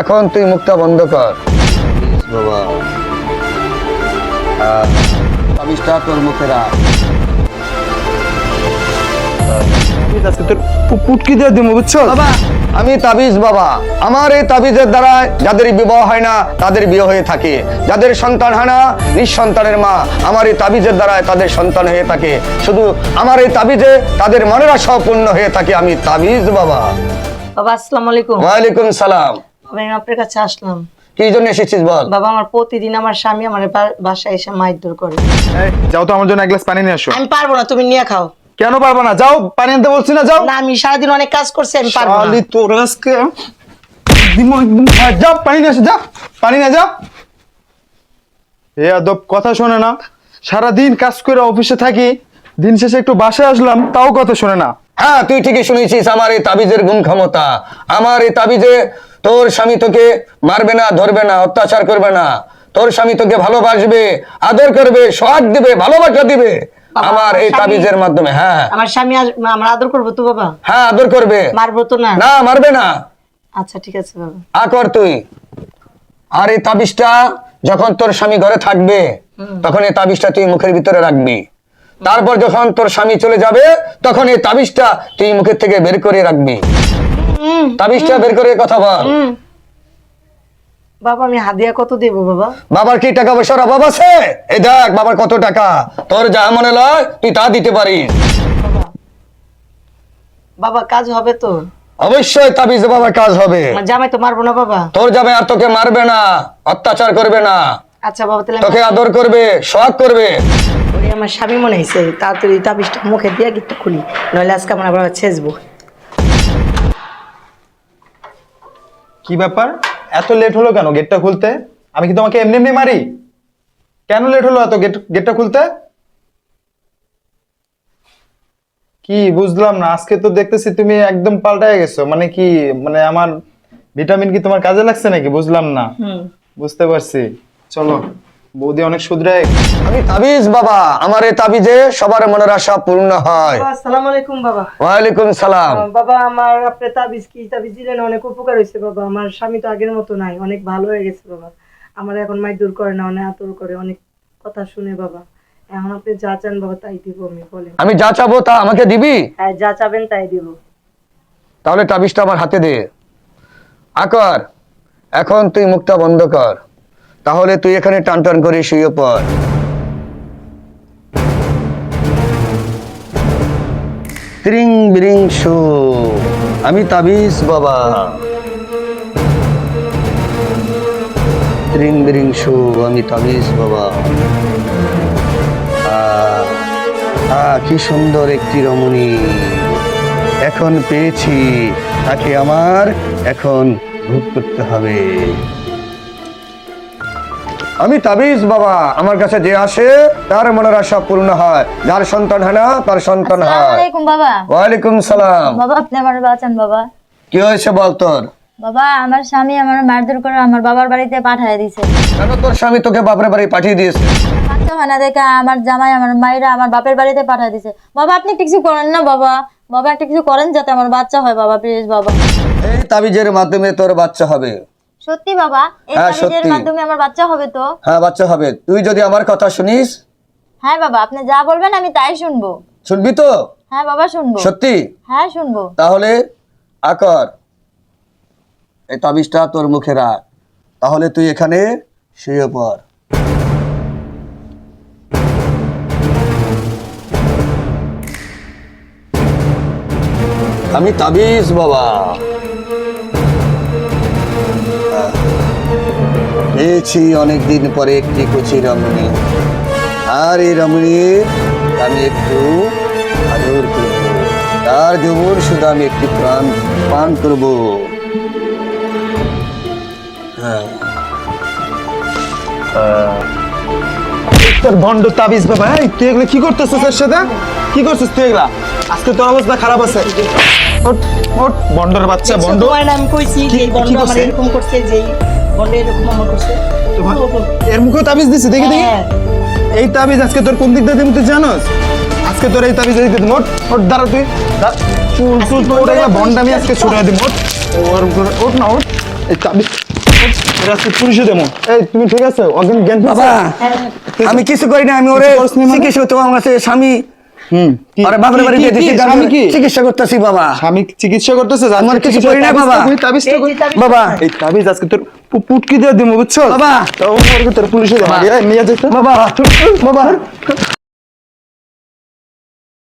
এখন তুই মুখটা বন্ধ কর। বাবা। তাবিজটা তোর মুখে রাখ। আজকে তোর পুটকি দিয়ে দিব বুঝছ? বাবা। আমি তাবিজ বাবা। আমার এই তাবিজের দ্বারা যাদের বিবাহ হয় না তাদের বিয়ে হয়ে থাকে। যাদের সন্তান হয় না নিঃসন্তানের মা। আমার এই তাবিজের দ্বারা তাদের সন্তান হয়ে থাকে। শুধু আমার এই তাবিজে তাদের মনের আশা পূর্ণ হয়ে থাকে। আমি তাবিজ বাবা। বাবা আসসালামু আলাইকুম। ওয়ালাইকুম সালাম। আমি আপনার কাছে আসলাম। কি জন্য এসেছিস বল? বাবা আমার প্রতিদিন আমার স্বামী আমার বা- বাসায় এসে মারধর করে। এই, যাও তো আমার জন্য এক গ্লাস পানি নিয়ে আসো। আমি পারব না তুমি নিয়ে খাও। কেন পারব না? যাও পানি আনতে বলছি না যাও। না আমি সারাদিন অনেক কাজ করছি আমি পারব না। শালি তোর আজকে দিমো একদম ফাট। যাও পানি নিয়ে আসো যা পানি নিয়ে যাও। এ আদব কথা শোনে না। সারাদিন কাজ করে অফিসে থাকি দিন শেষে একটু বাসায় আসলাম তাও কথা শোনে না। হ্যাঁ তুই ঠিকই শুনেছিস আমার এই তাবিজের গুণ ক্ষমতা। আমার এই তাবিজে তোর স্বামী তোকে মারবে না ধরবে না অত্যাচার করবে না। তোর স্বামী তোকে ভালোবাসবে আদর করবে সোহাগ দিবে ভালোবাসা দিবে। আমার এই তাবিজের মাধ্যমে হ্যাঁ আমার স্বামী আমার আদর করব তো বাবা? হ্যাঁ আদর করবে। মারবো তো না। না মারবে না। আচ্ছা ঠিক আছে বাবা। আকর তুই। আর এই তাবিজটা যখন তোর স্বামী ঘরে থাকবে তখন এই তাবিজটা তুই মুখের ভিতরে রাখবি। তারপর যখন তোর স্বামী চলে যাবে তখন এই তাবিজটা তুই মুখের থেকে বের করে রাখবি। তাবিজটা বের করে কথা বল। বাবা আমি হাদিয়া কত দেবো বাবা? বাবার কি টাকা পয়সার অভাব আছে? এই দেখ বাবার কত টাকা। তোর যা মনে লয় তুই তা দিতে পারিস। বাবা কাজ হবে তো? অবশ্যই তাবিজে বাবার কাজ হবে। জামাই তো মারবো না বাবা। তোর যাবে আর তোকে মারবে না অত্যাচার করবে না। আচ্ছা বাবা তাহলে আমি- তোকে আদর করবে করবে। ওরে আমার স্বামী মনে হয়েছে তাড়াতাড়ি তাবিজটা মুখে দিয়ে গিটটা খুলি নইলে আজকে আমার আবার ছেঁচবো। কি ব্যাপার? এত লেট হলো কেন গেটটা খুলতে? আমি কি তোমাকে এমনি এমনি মারি? কেন লেট হলো এত গেট গেটটা খুলতে? কি বুঝলাম না আজকে তো দেখতেছি তুমি একদম পাল্টায় গেছো মানে কি মানে আমার ভিটামিন কি তোমার কাজে লাগছে নাকি? বুঝলাম না। বুঝতে পারছি। চলো বৌদি অনেক শুধরায়। আমি তাবিজ বাবা। আমার এই তাবিজে সবার মনের আশা পূর্ণ হয়। আসসালামু আলাইকুম বাবা। ওয়ালাইকুম সালাম। বাবা আমার আপনার তাবিজ কি? তাবিজ দিলেন অনেক উপকার হয়েছে বাবা। আমার স্বামী তো আগের মতো নাই অনেক ভালো হয়ে গেছে বাবা। আমার এখন মাই দূর করে না অনেক আতর করে অনেক কথা শুনে বাবা। এখন আপনি যা চান বাবা তাই দিব আমি বলেন। আমি যা চাবো তা আমাকে দিবি? হ্যাঁ যা চাবেন তাই দিব। তাহলে তাবিজটা আমার হাতে দে। আকর এখন তুই মুখটা বন্ধ কর। তাহলে তুই এখানে টান টান করে শুয়ে পড়। বিরিং শু। আমি তাবিজ, বাবা। ত্রিং বিরিং শু, আমি তাবিজ, বাবা। কি সুন্দর একটি রমণী। এখন পেয়েছি, তাকে আমার এখন ভোগ করতে হবে। আমি তাবিজ বাবা আমার কাছে যে আসে তার মনের আশা পূর্ণ হয়। যার সন্তান হয় না তার সন্তান হয়। আলাইকুম বাবা। ওয়ালাইকুম সালাম। বাবা আপনি আমার বাঁচান বাবা। কি হয়েছে বল তোর? বাবা আমার স্বামী আমার মারধর করে আমার বাবার বাড়িতে পাঠিয়ে দিয়েছে কেন তোর স্বামী তোকে বাপরে বাড়ি পাঠিয়ে দিয়েছে? বাচ্চা হয় না দেখে আমার জামাই আমার মায়েরা আমার বাপের বাড়িতে পাঠিয়ে দিয়েছে বাবা আপনি কিছু করেন না বাবা। বাবা একটা কিছু করেন যাতে আমার বাচ্চা হয় বাবা প্লিজ বাবা। এই তাবিজের মাধ্যমে তোর বাচ্চা হবে। সত্যি বাবা? এই হ্যাঁ, তাবিজের মাধ্যমে আমার বাচ্চা হবে তো? হ্যাঁ বাচ্চা হবে। তুই যদি আমার কথা শুনিস। হ্যাঁ বাবা আপনি যা বলবেন আমি তাই শুনব। শুনবি তো? হ্যাঁ বাবা শুনব। সত্যি? হ্যাঁ শুনব। তাহলে আকর এই তাবিজটা তোর মুখে রাখ। তাহলে তুই এখানে শুয়ে পড়। আমি তাবিজ বাবা। পেয়েছি অনেকদিন পরে একটি কচি রমণী। আর এই রমণীর আমি একটু আদর করব। তার যৌবন শুধু আমি একটি প্রাণ পান করব। হ্যাঁ। তোর ভন্ড তাবিজ বাবা এই তুই এগুলো কি করতেছিস এর সাথে? কি করছিস তুই এগুলা? আজকে তোর অবস্থা খারাপ আছে। ওঠ ভন্ডর বাচ্চা তোমার নাম কইছি যে আমার এরকম করছে যে এই এরকম আমার করছে এর মুখেও তাবিজ দিছে দেখি দেখি। হ্যাঁ। এই তাবিজ আজকে তোর কোন দিক দিয়ে দিবি তুই জানোস? আজকে তোর এই তাবিজ দিতে ওঠ ওঠ দাঁড়া তুই। চুল চুল তোর আজকে ওঠ ওর ওঠ না ওঠ। এই তাবিজ তুমি আমি কিছু করি না আমি ওরে মানে? আমার কাছে স্বামী হুম। আরে বাপের কি- বাড়িতে কি- দিছি কি? কি? চিকিৎসা করতেছি বাবা। আমি চিকিৎসা করতেছে আমার কিছু করি না বাবা। তাবিজ- বাবা। এই তাবিজ আজকে তোর পুটকি দিয়ে দিমু বুঝছ? বাবা। তো ওর ভিতরে পুলিশে দেবো। নিয়ে যেত বাবা। বাবা।